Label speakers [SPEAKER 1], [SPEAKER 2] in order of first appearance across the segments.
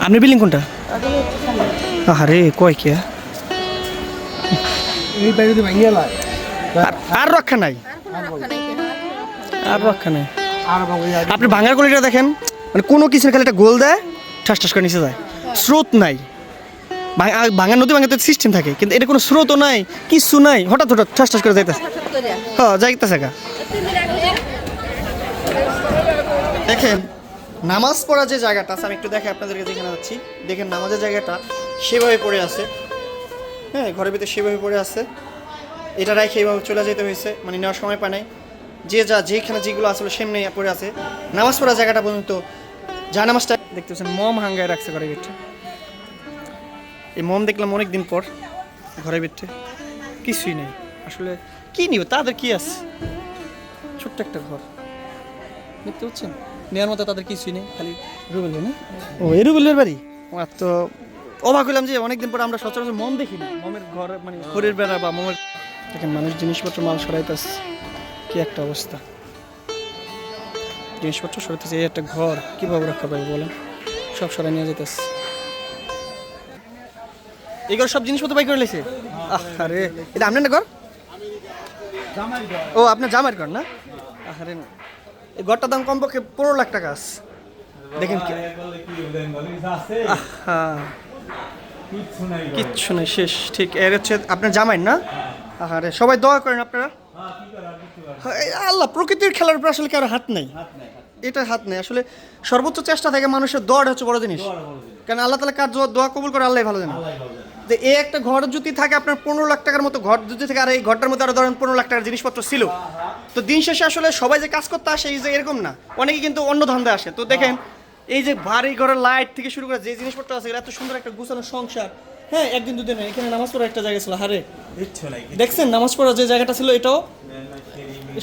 [SPEAKER 1] আপনি বিল্ডিং কোনটা? আরে কয় কে?
[SPEAKER 2] এই বাড়ি যদি ভাঙিয়ে লাই
[SPEAKER 1] আর- আর রক্ষা নাই? আর রক্ষা নাই
[SPEAKER 2] আর বাবু
[SPEAKER 1] আপনি ভাঙার গলিটা দেখেন মানে কোনো কিছুর খালি একটা গোল দেয় ঠাস ঠাস করে নিচে যায়। স্রোত নাই। ভাঙার নদী ভাঙাতে সিস্টেম থাকে কিন্তু এটা কোনো স্রোতও নাই কিচ্ছু নাই হঠাৎ হঠাৎ ঠাস ঠাস করে যাইতেছে। হ্যাঁ যাইতেছে গা। দেখেন, নামাজ পড়া যে জায়গাটা আছে আমি একটু দেখে আপনাদেরকে যেখানে যাচ্ছি দেখেন, নামাজের জায়গাটা সেভাবে পড়ে আছে। হ্যাঁ ঘরের ভিতরে সেভাবে পড়ে আছে। এটা রাখে এইভাবে চলে যেতে হয়েছে মানে নেওয়ার সময় পায় নাই। যে যা, যেখানে যেগুলো আসলে সেমনি পড়ে আছে। নামাজ পড়া জায়গাটা পর্যন্ত, যা নামাজটা দেখতে পাচ্ছেন মম হাঙ্গায় রাখছে ঘরের ভিতরে। এই মম দেখলাম অনেক দিন পর ঘরের ভিতরে। কিছুই নেই। আসলে কি নিব, তাদের কি আছে? ছোট্ট একটা ঘর। দেখতে পাচ্ছেন? নেওয়ার মতো তাদের কিছুই নেই খালি রুবেল ও এই রুবেলের বাড়ি? আর তো অবাক হলাম যে অনেকদিন পর আমরা সচরাচর মম দেখি না। মমের ঘর মানে ঘরের বেড়া বা মমের দেখেন মানুষ জিনিসপত্র মাল সরাইতেছে। কি একটা অবস্থা। জিনিসপত্র সরাইতেছে এই একটা ঘর কীভাবে রক্ষা পাবে বলেন? সব সরাই নিয়ে যেতেছে এগুলো সব জিনিসপত্র বাই করে লেছে? আরে এটা আপনার না ঘর? ও আপনার জামাইয়ের ঘর না? আরে এই ঘরটার দাম কমপক্ষে পনেরো লাখ টাকা আছে। দেখেন কি। কিচ্ছু নেই শেষ। ঠিক এর হচ্ছে আপনার জামাই না? আরে সবাই দোয়া করেন আপনারা। হ্যাঁ, আল্লাহ প্রকৃতির খেলার উপর আসলে কারও হাত নেই? এটা হাত নেই। আসলে সর্বোচ্চ চেষ্টা থাকে মানুষের দোয়াটা হচ্ছে বড় জিনিস। কারণ আল্লাহ তালা কার দোয়া কবুল করে আল্লাহ ভালো জানে। তো এই একটা ঘর যদি থাকে আপনার পনেরো লাখ টাকার মতো ঘর যদি থাকে আর এই ঘরটার মধ্যে আরও ধরেন পনেরো লাখ টাকার জিনিসপত্র ছিল। তো দিন শেষে আসলে সবাই যে কাজ করতে আসে এই যে এরকম না। অনেকে কিন্তু অন্য ধান্দা আসে। তো দেখেন এই যে ভারী ঘরের লাইট থেকে শুরু করে যে জিনিসপত্র আছে এত সুন্দর একটা গুছানো সংসার। হ্যাঁ একদিন দুদিন এখানে নামাজ পড়ার একটা জায়গা ছিল হারে। দেখছেন নামাজ পড়ার যে জায়গাটা ছিল এটাও?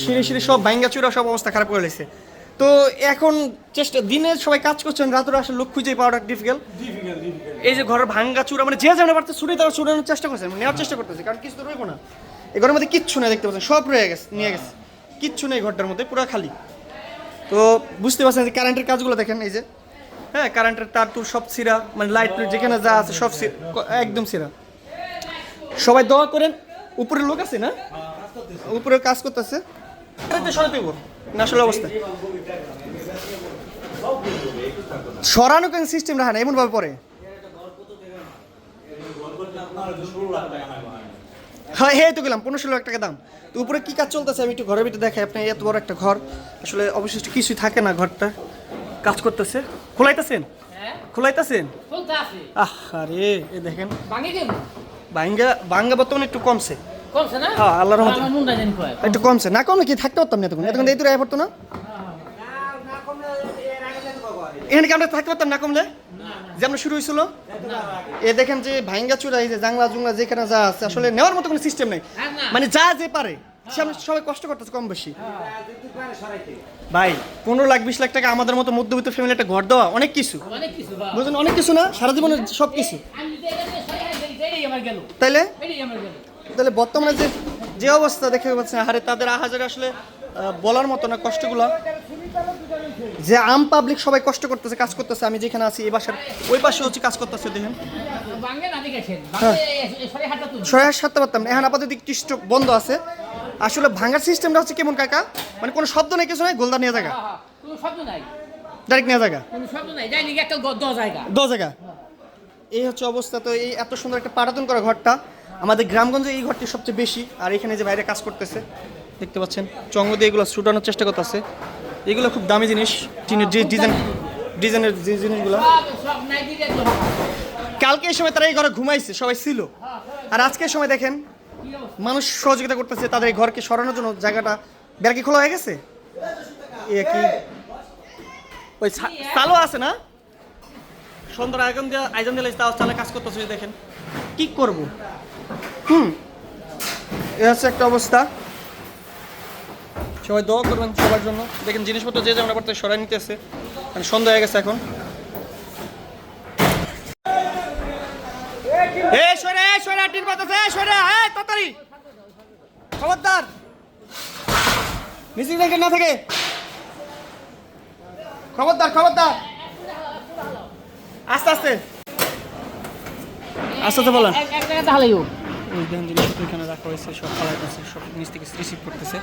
[SPEAKER 1] সিঁড়ি সিঁড়ি সব ভাঙ্গা চূড়া সব অবস্থা খারাপ করে লেছে তো এখন চেষ্টা দিনে সবাই কাজ করছেন রাতের আসলে লোক খুঁজে পাওয়াটা ডিফিকাল্ট এই যে ঘরের ভাঙ্গা চূড়া মানে যে যেমন পারতে ছুটে তারা ছুটানোর চেষ্টা করছে মানে নেওয়ার চেষ্টা করতেছে কারণ কিছু তো রইব না। এই ঘরের মধ্যে কিচ্ছু নেই দেখতে পাচ্ছেন সব রয়ে গেছে নিয়ে গেছে। কিচ্ছু নেই ঘরটার মধ্যে পুরো খালি। তো বুঝতে পারছেন যে কারেন্টের কাজগুলো দেখেন এই যে। হ্যাঁ কারেন্টের তার তুর সব সিরা মানে লাইট যেখানে যা আছে সব একদম সিরা। সবাই দোয়া করেন উপরে লোক আছে না? উপরে কাজ করতেছে। সরাতে না আসলে অবস্থা। সরানো কেন সিস্টেম রাখা না? এমন ভাবে পরে হ্যাঁ হ্যাঁ তো গেলাম পনেরো ষোলো লাখ টাকা দাম। তো উপরে কী কাজ চলতেছে? আমি একটু ঘরের ভিতরে দেখাই আপনি এত বড় একটা ঘর। আসলে অবশিষ্ট কিছুই থাকে না ঘরটা। কাজ করতেছে। খোলাইতেছেন? খোলাইতেছেন? আহ আরে এ দেখেন।
[SPEAKER 3] ভাঙে কেন?
[SPEAKER 1] বাঙ্গা বাঙ্গা বর্তমানে একটু কমছে।
[SPEAKER 3] কমছে না?
[SPEAKER 1] হ্যাঁ আল্লাহর রহমতে। একটু কমছে। না কমলে কি থাকতে পারতাম না এতক্ষণ? এতক্ষণ এই তো রায় পড়তো না? এখানে কি আমরা থাকতে পারতাম না কমলে? যে আমরা শুরু হয়েছিল? এ দেখেন যে ভাঙ্গা চূড়া এই যে জাংলা জুংলা যেখানে যা আছে আসলে নেওয়ার মতো কোনো সিস্টেম নেই। মানে যা যে পারে সে আমরা সবাই কষ্ট করতেছে কম বেশি। ভাই পনেরো লাখ বিশ লাখ টাকা আমাদের মতো মধ্যবিত্ত ফ্যামিলি একটা ঘর দেওয়া অনেক কিছু।
[SPEAKER 3] অনেক
[SPEAKER 1] বুঝলেন? অনেক কিছু না? সারা জীবনের সব কিছু। তাইলে? তাহলে বর্তমানে যে যে অবস্থা দেখে পাচ্ছেন হারে তাদের আহাজারে আসলে বলার মতো না কষ্টগুলো। যে আম পাবলিক সবাই কষ্ট করতেছে কাজ করতেছে আমি যেখানে আছি এই বাসার ওই পাশে হচ্ছে কাজ করতেছে দেখেন। হ্যাঁ।
[SPEAKER 3] তুলি
[SPEAKER 1] সহায় সারতে পারতাম না। এখন আপাতত একটু স্টক বন্ধ আছে। আসলে ভাঙার সিস্টেমটা হচ্ছে কেমন কাকা? মানে কোনো শব্দ নেই কিছু নাই গোলদা নিয়ে জায়গা।
[SPEAKER 3] হ্যাঁ, হ্যাঁ, কোনো শব্দ নাই।
[SPEAKER 1] ডাইরেক্ট নিয়ে জায়গা।
[SPEAKER 3] শব্দ নাই। জায়গা।
[SPEAKER 1] জায়গা। এই হচ্ছে অবস্থা। তো এই এত সুন্দর একটা পাটাতন করা ঘরটা। আমাদের গ্রামগঞ্জে এই ঘরটি সবচেয়ে বেশি, আর এখানে যে বাইরে কাজ করতেছে, দেখতে পাচ্ছেন, চঙ্গ দিয়ে এগুলো ছুটানোর চেষ্টা করতেছে। এগুলো খুব দামি জিনিস, টিনের যে ডিজাইন, ডিজাইনের যে জিনিসগুলো। কালকে এই সময় তারা এই ঘরে ঘুমাইছে, সবাই ছিল। আর আজকের সময় দেখেন, মানুষ সহযোগিতা করতেছে, তাদের এই ঘরকে সরানোর জন্য জায়গাটা। বেড়া খোলা হয়ে গেছে? এ কি? ওই চালও আছে না? সন্ধ্যার আয়োজন দিয়ে আয়োজন দিলে তাও চালে কাজ করতেছে, দেখেন। কি করব? হুম। এ হচ্ছে একটা অবস্থা। সবাই দোয়া করবেন সবার জন্য। দেখেন জিনিসপত্র যে যেমন করতে সরাই নিতেছে মানে সন্ধ্যা হয়ে গেছে এখন। খবরদার। মিছিল দেখে না থাকে। খবরদার খবরদার। আস্তে আস্তে। আস্তে আস্তে বলেন।
[SPEAKER 3] এক
[SPEAKER 1] দেখেন জিনিসপত্র এখানে রাখা হয়েছে, সব ফালাইতেছে সব নিচ থেকে রিসিভ করতেছে।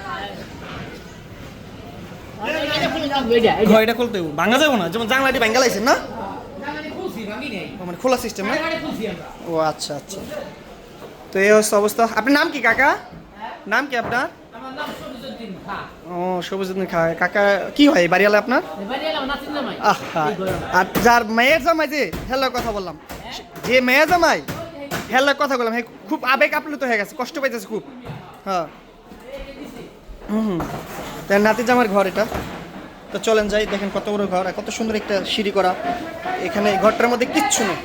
[SPEAKER 3] এটা
[SPEAKER 1] খুলতে। ভাঙা যাব না? যেমন জানলাটি ভাঙ্গা লাইছেন না? মানে খোলা সিস্টেম না? ও আচ্ছা আচ্ছা। তো এই হচ্ছে অবস্থা। আপনার নাম কি, কাকা? নাম কি আপনার?
[SPEAKER 3] খা
[SPEAKER 1] ও সবুজুদ্দিন খায় কাকা, কি হয় বাড়িওয়ালা আপনার? আহা, আর যার মেয়ের জামাই যে হেলার কথা বললাম। যে মেয়ের জামাই? হেলার কথা বললাম হ্যাঁ খুব আবেগ আপ্লুত হয়ে গেছে, কষ্ট পাইতেছে খুব। হ্যাঁ। নাতি জামার ঘর এটা। তো চলেন যাই, দেখেন কত বড় ঘর কত সুন্দর একটা সিঁড়ি করা। এখানে ঘরটার মধ্যে কিচ্ছু নেই।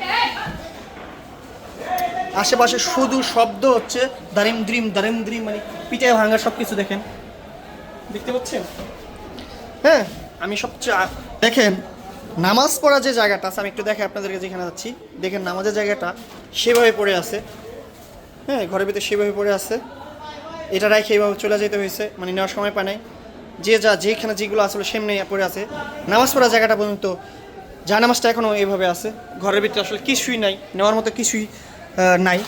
[SPEAKER 1] আশেপাশে শুধু শব্দ হচ্ছে, দারিম দ্রিম দারিম দ্রিম মানে পিঠে ভাঙা সব কিছু দেখেন। দেখতে পাচ্ছেন? হ্যাঁ আমি সবচেয়ে দেখেন, নামাজ পড়া যে জায়গাটা আছে, আমি একটু দেখে আপনাদেরকে যেখানে যাচ্ছি। দেখেন, নামাজের জায়গাটা সেভাবে পড়ে আছে। হ্যাঁ ঘরের ভিতরে সেভাবে পড়ে আছে। এটা রেখে এইভাবে চলে যেতে হয়েছে মানে নেওয়ার সময় পায় নাই। যে যা, যেখানে যেগুলো আসলে সেমনি পড়ে আছে। নামাজ পড়া জায়গাটা পর্যন্ত, যা নামাজটা এখনও এইভাবে আছে। ঘরের ভিতরে আসলে কিছুই নাই, নেওয়ার মতো কিছুই নাই।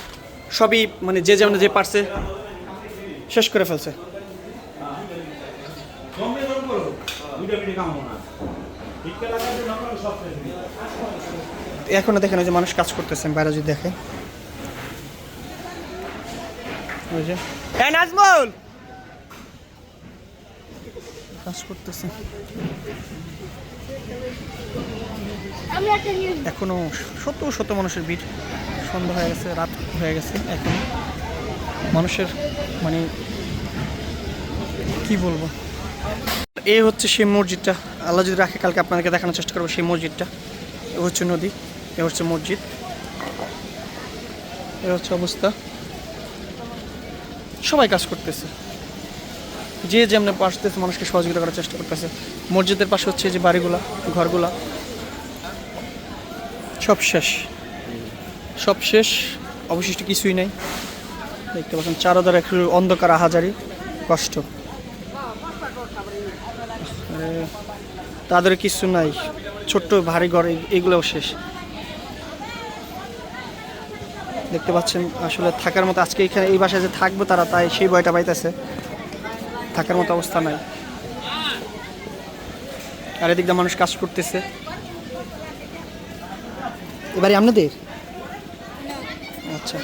[SPEAKER 1] সবই মানে যে যেমন যে পারছে, শেষ করে ফেলছে। এখনও দেখেন ওই যে মানুষ কাজ করতেছেন বাইরে যদি দেখে। কাজ করতেছে। এখনও শত শত মানুষের ভিড়। সন্ধ্যা হয়ে গেছে, রাত হয়ে গেছে, এখন। মানুষের মানে কি বলব? এই হচ্ছে সেই মসজিদটা। আল্লাহ যদি রাখে, কালকে আপনাদেরকে দেখানোর চেষ্টা করব সেই মসজিদটা। হচ্ছে নদী। এ হচ্ছে মসজিদ। এ হচ্ছে অবস্থা। সবাই কাজ করতেছে। যে যেমনি পাশতেছে মানুষকে সহযোগিতা করার চেষ্টা করতেছে। মসজিদের পাশে হচ্ছে যে বাড়িগুলা, ঘরগুলা। সব শেষ। সব শেষ। অবশিষ্ট কিছুই নেই। দেখতে পাচ্ছেন চারোদার একটু অন্ধকার আহাজারি, কষ্ট। তাদের কিছু নাই। ছোট্ট ভারী ঘর এগুলোও শেষ। দেখতে পাচ্ছেন, আসলে থাকার মতো আজকে এখানে এই বাসায় যে থাকব তারা, তাই সেই ভয়টা পাইতেছে। থাকার মতো অবস্থা নাই। আর এদিক দিয়ে মানুষ কাজ করতেছে। এবারে আপনাদের? আচ্ছা।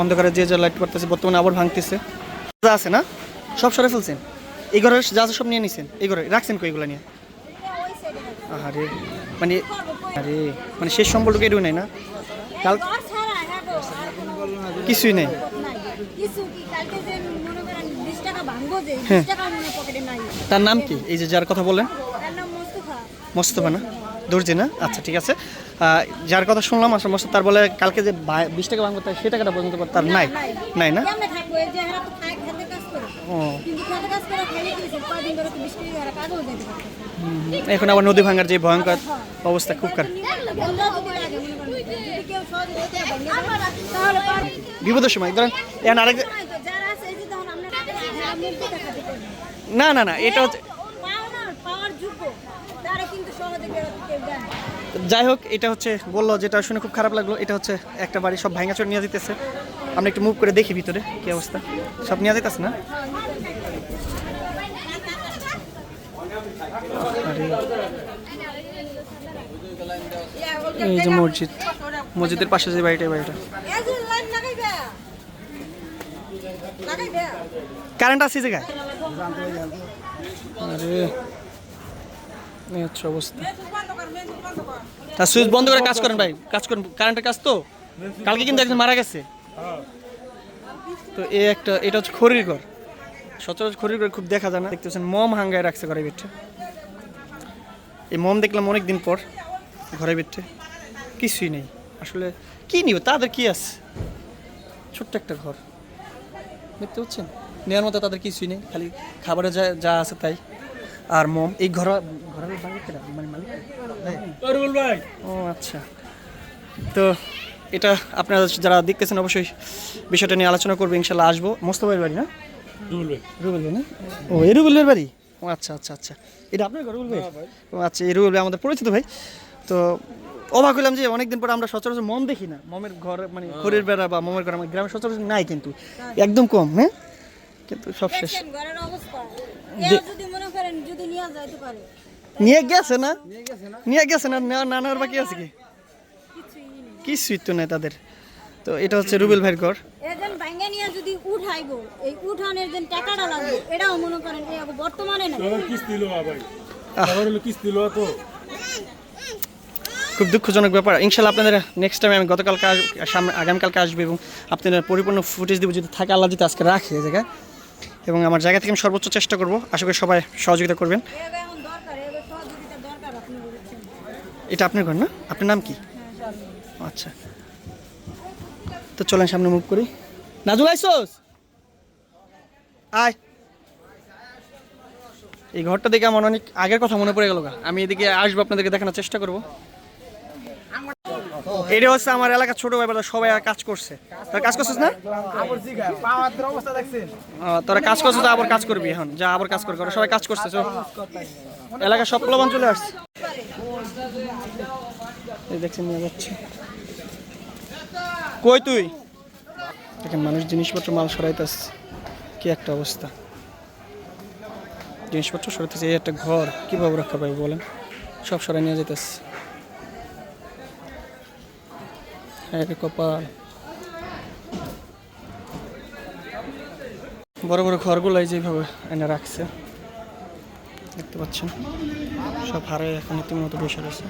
[SPEAKER 1] অন্ধকারে যে যা লাইট করতেছে, বর্তমানে আবার ভাঙতেছে। যা আছে না, সব সরে ফেলছেন। এই ঘরে যা সব নিয়ে নিছেন। এই ঘরে রাখছেন কই এগুলো নিয়ে? আরে মানে আরে মানে শেষ সম্বলটুকু এটুকু নেই না কাল। কিছুই নেই
[SPEAKER 2] নাই। কিছু কি কালকে যে করেন 20 টাকা ভাঙবো যে, 20
[SPEAKER 1] হ্যাঁ। তার নাম কি এই যে যার কথা বলেন
[SPEAKER 2] মোস্তফা।
[SPEAKER 1] না দর্জি না আচ্ছা ঠিক আছে যার কথা শুনলাম আসলে মোস্তফা তার বলে কালকে যে বিশ টাকা ভাঙবো তাই সে টাকাটা পর্যন্ত তার নাই নাই না এখন আবার নদী ভাঙার যে ভয়ঙ্কর অবস্থা খুব খারাপ। বিপদের সময় ধরেন এখন আরেক। না না না এটা হচ্ছে। যাই হোক এটা হচ্ছে বলল যেটা শুনে খুব খারাপ লাগল এটা হচ্ছে একটা বাড়ি সব ভাঙা চোর নিয়ে দিতেছে আমরা একটু মুভ করে দেখি ভিতরে কি অবস্থা। সব নিয়ে দিতেছে না? এই যে মসজিদ। মসজিদের পাশে যে বাড়িটা এই বাড়িটা। কারেন্ট আছে জায়গায়? আরে এই অবস্থা। তা সুইচ বন্ধ করে কাজ করেন ভাই। কাজ করেন কারেন্টের কাজ তো? কালকে কিন্তু একজন মারা গেছে। তো এই একটা এটা হচ্ছে খড়ির ঘর। সচরাচর খড়ির ঘর খুব দেখা যায় না। দেখতে দেখতেছেন মম হাঙ্গায় রাখছে ঘরের ভিতরে। এই মম দেখলাম অনেক দিন পর ঘরের ভিতরে। কিছুই নেই। আসলে কি নিব তাদের কি আছে? ছোট্ট একটা ঘর। দেখতে পাচ্ছেন? নেওয়ার মতো তাদের কিছুই নেই। খালি খাবারে যা যা আছে তাই। আর মম এই ঘর ঘরের মালিকেরা মানে মালিক? ভাই? ও আচ্ছা। তো এটা আপনারা যারা দেখতেছেন অবশ্যই বিষয়টা নিয়ে আলোচনা করব ইনশাল্লাহ আসব। মোস্তফাইয়ের বাড়ি না? রুবেল। ভাই না? ও এই রুবেলের বাড়ি? ও আচ্ছা আচ্ছা আচ্ছা। এটা আপনার ঘর রুবেল ভাই? ও আচ্ছা এই রুবেল ভাই আমাদের পরিচিত ভাই। তো অবাক হলাম যে অনেকদিন পর আমরা সচরাচর মম দেখি না। মমের ঘর মানে ঘরের বেড়া বা মমের ঘর আমার গ্রামে সচরাচর নাই কিন্তু। একদম কম হ্যাঁ? কিন্তু সব শেষ।
[SPEAKER 2] দেখছেন ঘরের অবস্থা?
[SPEAKER 1] যে-
[SPEAKER 2] এও যদি মনে করেন যদি নিয়ে
[SPEAKER 1] গেছে না? নিয়ে গেছে না? না? নানার বাকি আছে কি?
[SPEAKER 2] কিছুই
[SPEAKER 1] তো নেই তাদের? তো এটা হচ্ছে রুবেল ভাইয়ের ঘর।
[SPEAKER 2] এজন ভাঙ্গা নিয়ে যদি উঠাইবো এই উঠানের যে টাকাটা লাগবে এটাও মনে করেন এই বর্তমানে না
[SPEAKER 4] কিস্তি লো ভাই। আমার হলো কিস্তি লো তো।
[SPEAKER 1] খুব দুঃখজনক ব্যাপার। ইনশাল্লাহ আপনাদের নেক্সট টাইম আমি গতকালকে সামনে আগামীকালকে আসব এবং আপনাদের পরিপূর্ণ ফুটেজ দিব যদি থাকে আল্লাহ যদি আজকে রাখে এই জায়গায়। এবং আমার জায়গা থেকে আমি সর্বোচ্চ চেষ্টা করব। আশা করি সবাই সহযোগিতা করবেন। এটা আপনার ঘর না? আপনার নাম কি? আচ্ছা। তো চলেন সামনে মুভ করি। নাজুল আইসোস? আয়। এই ঘরটা দেখে আমার অনেক আগের কথা মনে পড়ে গেল আমি এদিকে আসব, আপনাদেরকে দেখানোর চেষ্টা করব। এটা হচ্ছে আমার এলাকার ছোট ভাই বেলা সবাই কাজ করছে। তোরা কাজ করছিস না? তোরা কাজ করছিস আবার কাজ করবি এখন। যা আবার কাজ করবি সবাই কাজ করছে, চল। এলাকার সব প্লবান চলে আসছে। দেখছেন, নিয়ে যাচ্ছে। কই তুই? দেখেন, মানুষ জিনিসপত্র মাল সরাইতেছে। কি একটা অবস্থা। জিনিসপত্র সরাইতেছে, এই একটা ঘর, কীভাবে রক্ষা পাবে বলেন? সব সরাই নিয়ে যেতেছে হ্যাঁ কপাল। বড় বড় ঘরগুলাই যেভাবে এনে রাখছে। দেখতে পাচ্ছেন? সব হারে এখন ইতিমধ্যে বসে রয়েছে।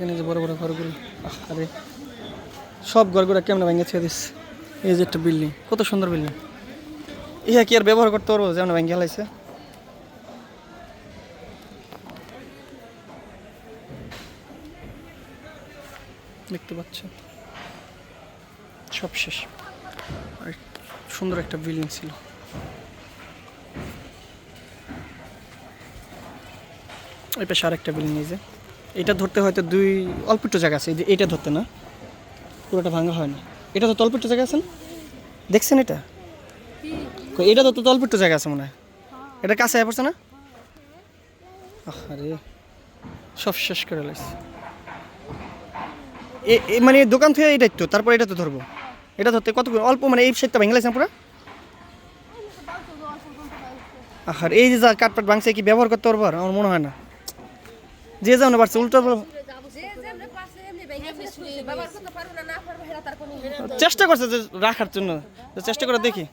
[SPEAKER 1] এখানে যে বড় বড় ঘরগুলো আরে, সব ঘরগুলো কেমন ভেঙে ছেড়ে দিস এই যে একটা বিল্ডিং কত সুন্দর বিল্ডিং ইহা কি আর ব্যবহার করতে পারব যেমন ভেঙে হেলাইছে দেখতে পাচ্ছেন? সব শেষ। সুন্দর একটা বিল্ডিং ছিল। এই পাশে আরেকটা বিল্ডিং এই যে। এটা ধরতে হয়তো দুই অল্প একটু জায়গা আছে, এই যে এটা ধরতে না। পুরোটা ভাঙা হয় না। এটা তো অল্প একটু জায়গা আছে না? দেখছেন এটা? এটা তো তো অল্প একটু জায়গা আছে মনে হয়। এটা কাছে আয় পড়ছে না? আরে সব শেষ করে লাইছে। এ- মানে দোকান থেকে এটা একটু তারপর এটা তো ধরবো। এটা ধরতে কত অল্প মানে এই সেটটা ভেঙে লাইছে পুরো? আর এই যে যা কাঠপাট ভাঙছে, কি ব্যবহার করতে পারব আর? আমার মনে হয় না। যে যাও না পারছে, উল্টো চেষ্টা করছে যে রাখার জন্য চেষ্টা করে দেখি।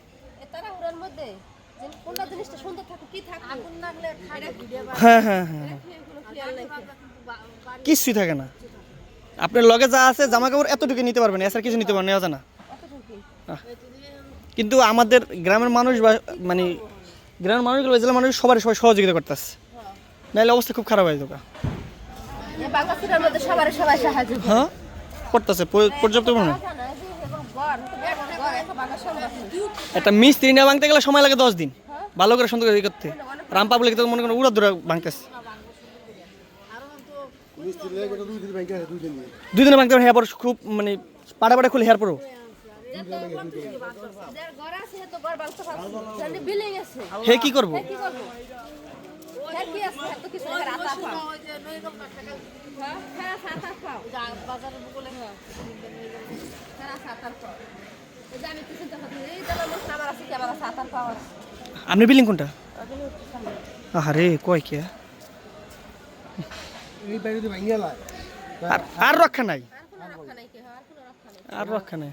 [SPEAKER 1] হ্যাঁ হ্যাঁ হ্যাঁ
[SPEAKER 5] কোনো
[SPEAKER 1] কিছুই থাকে না। আপনার লগে যা আছে জামা কাপড় এতটুকু নিতে পারবেন, এছাড়া কিছু নিতে পারবেন, নেওয়া যায় না। কিন্তু আমাদের গ্রামের মানুষ বা মানে গ্রামের মানুষগুলো, জেলার মানুষ সবার সবাই সহযোগিতা করতেছে। নাহলে অবস্থা খুব খারাপ হয়ে যাবে।
[SPEAKER 5] মধ্যে সবার সবাই সাহায্য
[SPEAKER 1] হ্যাঁ? করতেছে পর্যাপ্ত পরিমাণে।
[SPEAKER 5] বাংলা
[SPEAKER 1] একটা মিস্ত্রি না ভাঙতে গেলে সময় লাগে দশ দিন। ভালো করে সুন্দর করে করতে। রাম পাবলিক তো মনে করেন উড়া দূরা ভাঙতেছে? দুই দিনে ভাঙতে হ্যাঁ পর খুব মানে পাড়া পাড়া খুলে হ্যাঁ পরও।
[SPEAKER 5] বাংলা
[SPEAKER 1] হে কি করব?
[SPEAKER 5] হ্যাঁ হ্যাঁ হেরা সাতা পাও বাজারে বলে হেরা সাতার পাও এই যে আমি কিছু দেখা এই দাদা লোক আমার আছে কি আমার সাতার পাও আছে।
[SPEAKER 1] আপনি বিলিং কোনটা? আরে কয় কে আর আর রক্ষা নাই?
[SPEAKER 5] আর রক্ষা নাই কি আর কোনো রক্ষা নাই।
[SPEAKER 1] আর রক্ষা নাই?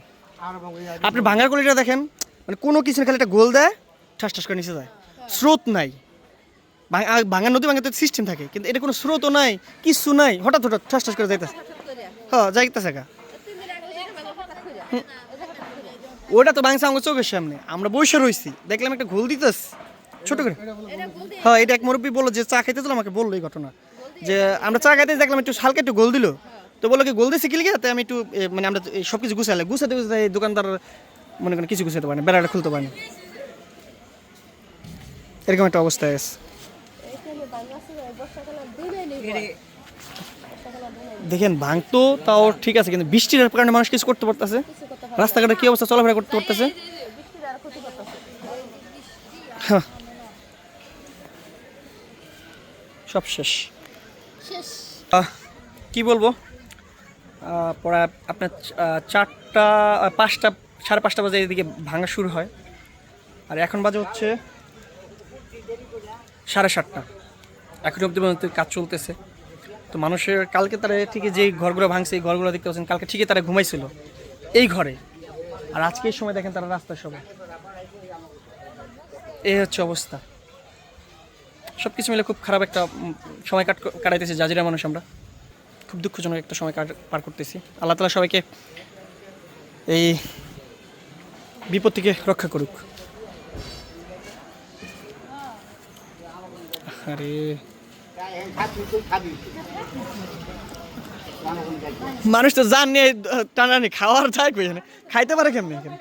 [SPEAKER 1] আপনি ভাঙার গলিটা দেখেন মানে কোনো কিছু খালি একটা গোল দেয় ঠাস ঠাস করে নিচে যায়। স্রোত নাই। ভাঙ- নদী ভাঙাতে সিস্টেম থাকে, কিন্তু এটা কোনো স্রোতও নাই কিচ্ছু নাই, হঠাৎ হঠাৎ ঠাস ঠাস করে যাইতেছে। হ্যাঁ যাইতেছে গা। ওটা তো ভাঙছে আমার চোখের সামনে, আমরা বসে রইছি, দেখলাম একটা গোল দিতেস ছোট করে। হ্যাঁ এটা এক মুরব্বী বলল যে চা খাইতে আমাকে বলল এই ঘটনা। যে আমরা চা খাইতে দেখলাম একটু হালকা একটু গোল দিল, তো বলল কি গোল দিয়েছে কি তাই আমি একটু মানে আমরা সব কিছু গুছাইলে গুছাতে গুছাতে দোকানদার মনে করেন কিছু গুছাতে পারেনি বেড়াটা খুলতে পারেনি এরকম একটা অবস্থা আছে
[SPEAKER 5] এইখানে বাংলা আছে বর্ষাকালে দিনে নেই
[SPEAKER 1] দেখেন ভাঙতো তাও ঠিক আছে কিন্তু বৃষ্টির কারণে মানুষ কিছু করতে পারতেছে। রাস্তাঘাটে কি অবস্থা চলাফেরা করতে পারতেছে? হ্যাঁ। সব শেষ। কি বলব? পড়া আপনার চারটা পাঁচটা সাড়ে পাঁচটা বাজে এদিকে ভাঙা শুরু হয়। আর এখন বাজে হচ্ছে সাড়ে সাতটা। এখন অব্দি পর্যন্ত কাজ চলতেছে। তো মানুষের কালকে তারা ঠিকই যেই ঘরগুলো ভাঙছে, এই ঘরগুলো দেখতে পাচ্ছেন, কালকে ঠিকই তারা ঘুমাইছিল এই ঘরে। আর আজকে এই সময় দেখেন তারা রাস্তায় সবাই। এই হচ্ছে অবস্থা। সব কিছু মিলে খুব খারাপ একটা সময় কাট, কাটাইতেছি, জাজিরা মানুষ আমরা। খুব দুঃখজনক একটা সময় কাট, পার করতেছি। আল্লাহ তালা সবাইকে এই বিপদ থেকে রক্ষা করুক। আরে। মানুষ তো জান নিয়ে টানানি খাওয়ার থাকবে খাইতে পারে কেমনি এখানে?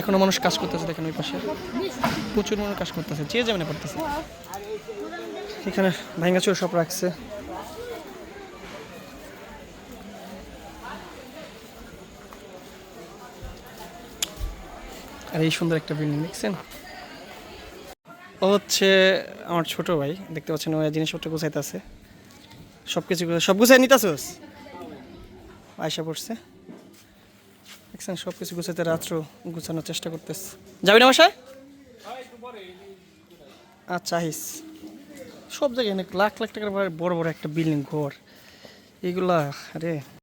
[SPEAKER 1] এখনও মানুষ কাজ করতেছে দেখেন ওই পাশে। প্রচুর মানুষ কাজ করতেছে, যে যেমন পড়তেছে এখানে ভাঙ্গাচুর সব রাখছে। আর এই সুন্দর একটা বিল্ডিং দেখছেন? ও হচ্ছে আমার ছোট ভাই, দেখতে পাচ্ছেন ওই জিনিসপত্র গুছাইতেছে। সব কিছু সব গুছাই নিতেছোস আয়সা পড়ছে। দেখছেন সব কিছু গুছাইতে রাত্র গুছানোর চেষ্টা করতেছে। যাবি না বাসায়? আচ্ছা আহিস। সব জায়গায় লাখ লাখ টাকার বড় বড় একটা বিল্ডিং ঘর। এগুলা, আরে।